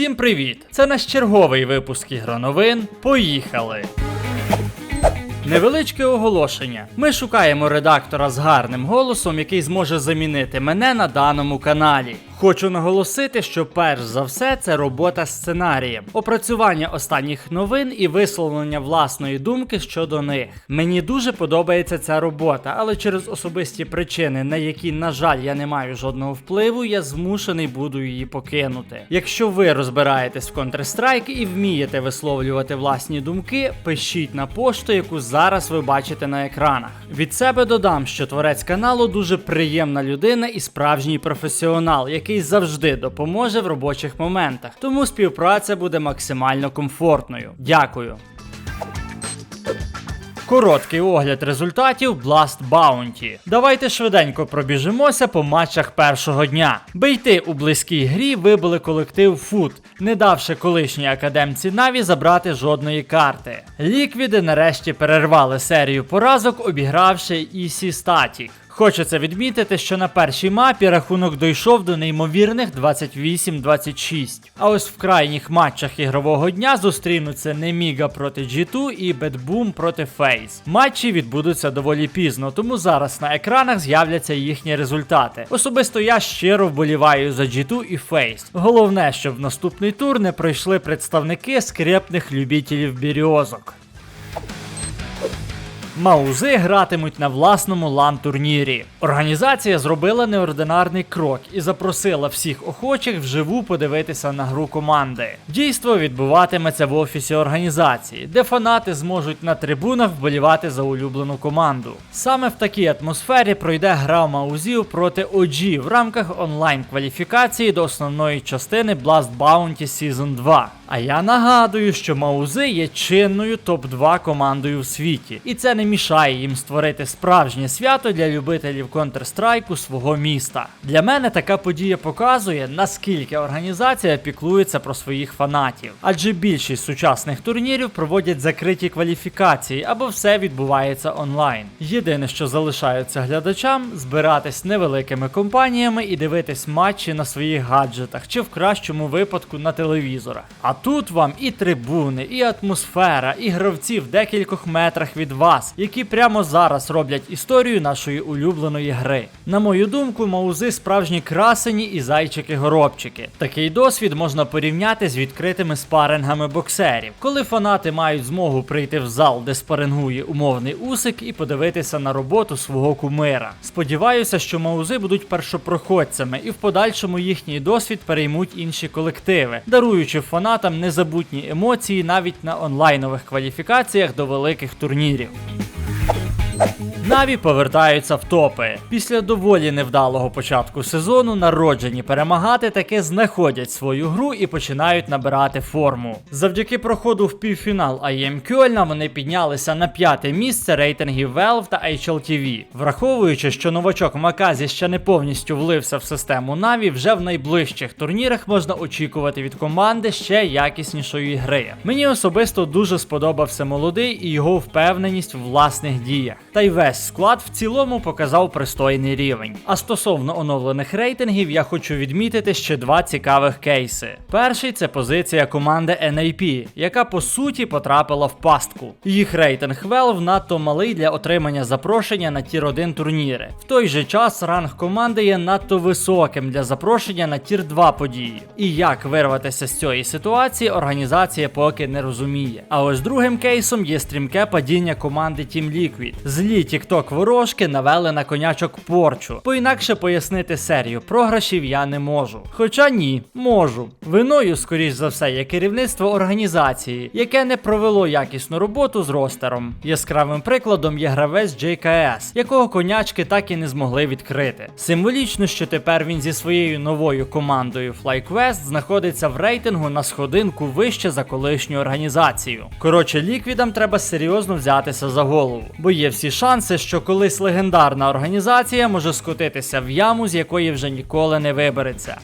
Всім привіт! Це наш черговий випуск ігроновин. Поїхали! Невеличке оголошення. Ми шукаємо редактора з гарним голосом, який зможе замінити мене на даному каналі. Хочу наголосити, що перш за все це робота сценарієм, опрацювання останніх новин і висловлення власної думки щодо них. Мені дуже подобається ця робота, але через особисті причини, на які, на жаль, я не маю жодного впливу, я змушений буду її покинути. Якщо ви розбираєтесь в Counter-Strike і вмієте висловлювати власні думки, пишіть на пошту, яку зараз ви бачите на екранах. Від себе додам, що творець каналу дуже приємна людина і справжній професіонал, який завжди допоможе в робочих моментах. Тому співпраця буде максимально комфортною. Дякую. Короткий огляд результатів Blast Bounty. Давайте швиденько пробіжимося по матчах першого дня. Бейти у близькій грі вибили колектив Фут, не давши колишній академці Наві забрати жодної карти. Ліквіди нарешті перервали серію поразок, обігравши EC Static. Хочеться відмітити, що на першій мапі рахунок дійшов до неймовірних 28-26. А ось в крайніх матчах ігрового дня зустрінуться Неміга проти G2 і Бетбум проти Фейс. Матчі відбудуться доволі пізно, тому зараз на екранах з'являться їхні результати. Особисто я щиро вболіваю за G2 і Фейс. Головне, щоб в наступний тур не пройшли представники скрепних любителів бірьозок. Маузи гратимуть на власному лан-турнірі. Організація зробила неординарний крок і запросила всіх охочих вживу подивитися на гру команди. Дійство відбуватиметься в офісі організації, де фанати зможуть на трибунах вболівати за улюблену команду. Саме в такій атмосфері пройде гра маузів проти OG в рамках онлайн-кваліфікації до основної частини Blast Bounty Season 2. А я нагадую, що Маузи є чинною топ-2 командою в світі, і це не мішає їм створити справжнє свято для любителів Counter-Strike свого міста. Для мене така подія показує, наскільки організація піклується про своїх фанатів, адже більшість сучасних турнірів проводять закриті кваліфікації або все відбувається онлайн. Єдине, що залишається глядачам, збиратись невеликими компаніями і дивитись матчі на своїх гаджетах, чи в кращому випадку на телевізорах. А тут вам і трибуни, і атмосфера, і гравці в декількох метрах від вас, які прямо зараз роблять історію нашої улюбленої гри. На мою думку, маузи справжні красені і зайчики-горобчики. Такий досвід можна порівняти з відкритими спарингами боксерів, коли фанати мають змогу прийти в зал, де спарингує умовний усик, і подивитися на роботу свого кумира. Сподіваюся, що маузи будуть першопроходцями, і в подальшому їхній досвід переймуть інші колективи, даруючи фанатам незабутні емоції навіть на онлайнових кваліфікаціях до великих турнірів. Наві повертаються в топи. Після доволі невдалого початку сезону народжені перемагати таки знаходять свою гру і починають набирати форму. Завдяки проходу в півфінал IEM Кьольна вони піднялися на п'яте місце рейтингів Valve та HLTV. Враховуючи, що новачок Маказі ще не повністю влився в систему Наві, вже в найближчих турнірах можна очікувати від команди ще якіснішої гри. Мені особисто дуже сподобався молодий і його впевненість в власних діях. Та й весь склад в цілому показав пристойний рівень. А стосовно оновлених рейтингів, я хочу відмітити ще два цікавих кейси. Перший це позиція команди NAP, яка по суті потрапила в пастку. Їх рейтинг Valve надто малий для отримання запрошення на тір 1 турніри. В той же час ранг команди є надто високим для запрошення на тір 2 події. І як вирватися з цієї ситуації, організація поки не розуміє. А ось другим кейсом є стрімке падіння команди Team Liquid. Злі тікток ворожки навели на конячок порчу. Бо інакше пояснити серію програшів я не можу. Хоча ні, можу. Виною, скоріш за все, є керівництво організації, яке не провело якісну роботу з ростером. Яскравим прикладом є гравець JKS, якого конячки так і не змогли відкрити. Символічно, що тепер він зі своєю новою командою FlyQuest знаходиться в рейтингу на сходинку вище за колишню організацію. Коротше, ліквідам треба серйозно взятися за голову, бо є всі шанси, що колись легендарна організація може скотитися в яму, з якої вже ніколи не вибереться.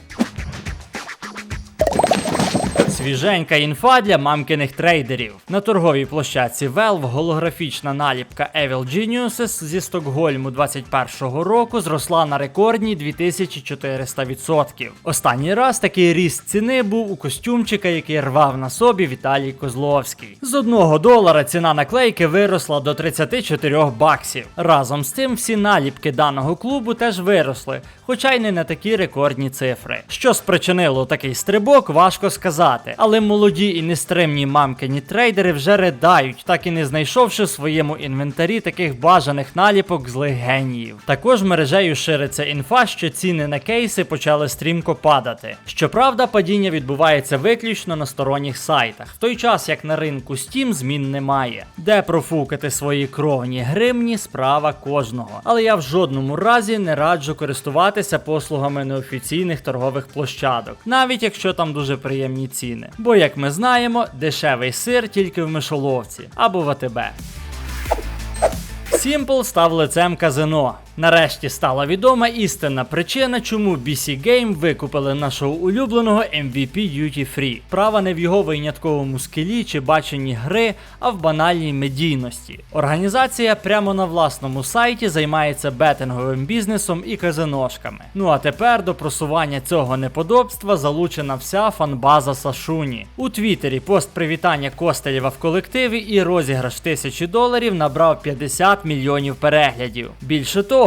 Свіженька інфа для мамкиних трейдерів. На торговій площадці Valve голографічна наліпка Evil Geniuses зі Стокгольму 21-го року зросла на рекордні 2400%. Останній раз такий ріст ціни був у костюмчика, який рвав на собі Віталій Козловський. З 1 долара ціна наклейки виросла до 34 баксів. Разом з тим всі наліпки даного клубу теж виросли, хоча й не на такі рекордні цифри. Що спричинило такий стрибок, важко сказати. Але молоді і нестримні мамкині трейдери вже ридають, так і не знайшовши в своєму інвентарі таких бажаних наліпок злих геніїв. Також мережею шириться інфа, що ціни на кейси почали стрімко падати. Щоправда, падіння відбувається виключно на сторонніх сайтах, в той час як на ринку Steam змін немає. Де профукати свої кровні гривні справа кожного. Але я в жодному разі не раджу користуватися послугами неофіційних торгових площадок, навіть якщо там дуже приємні ціни. Бо, як ми знаємо, дешевий сир тільки в мишоловці або в АТБ. Сімпл став лицем казино. Нарешті стала відома істинна причина, чому BC Game викупили нашого улюбленого MVP Duty Free. Права не в його винятковому скілі чи баченні гри, а в банальній медійності. Організація прямо на власному сайті займається бетинговим бізнесом і казиношками. Ну а тепер до просування цього неподобства залучена вся фанбаза Сашуні. У Твіттері пост привітання Костелєва в колективі і розіграш тисячі доларів набрав 50 мільйонів переглядів. Більше того.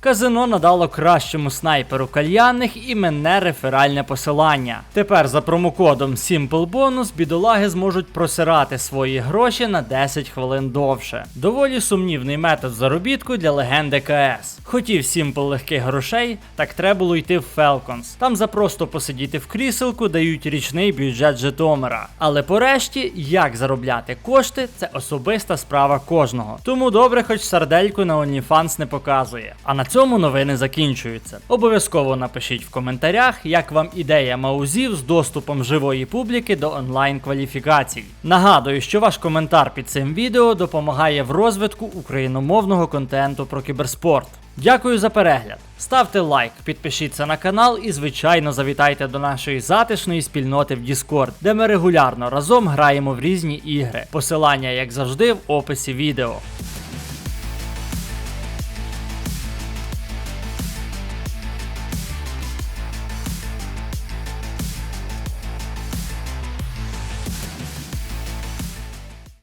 Казино надало кращому снайперу кальянних іменне реферальне посилання. Тепер за промокодом SimpleBonus бідолаги зможуть просирати свої гроші на 10 хвилин довше. Доволі сумнівний метод заробітку для легенди КС. Хотів Simple легких грошей, так треба було йти в Falcons. Там за просто посидіти в кріселку дають річний бюджет Житомира. Але порешті, як заробляти кошти, це особиста справа кожного. Тому добре, хоч сардельку на OnlyFans не показує. А на цьому новини закінчуються. Обов'язково напишіть в коментарях, як вам ідея маузів з доступом живої публіки до онлайн кваліфікацій. Нагадую, що ваш коментар під цим відео допомагає в розвитку україномовного контенту про кіберспорт. Дякую за перегляд. Ставте лайк, підпишіться на канал і, звичайно, завітайте до нашої затишної спільноти в Discord, де ми регулярно разом граємо в різні ігри. Посилання, як завжди, в описі відео.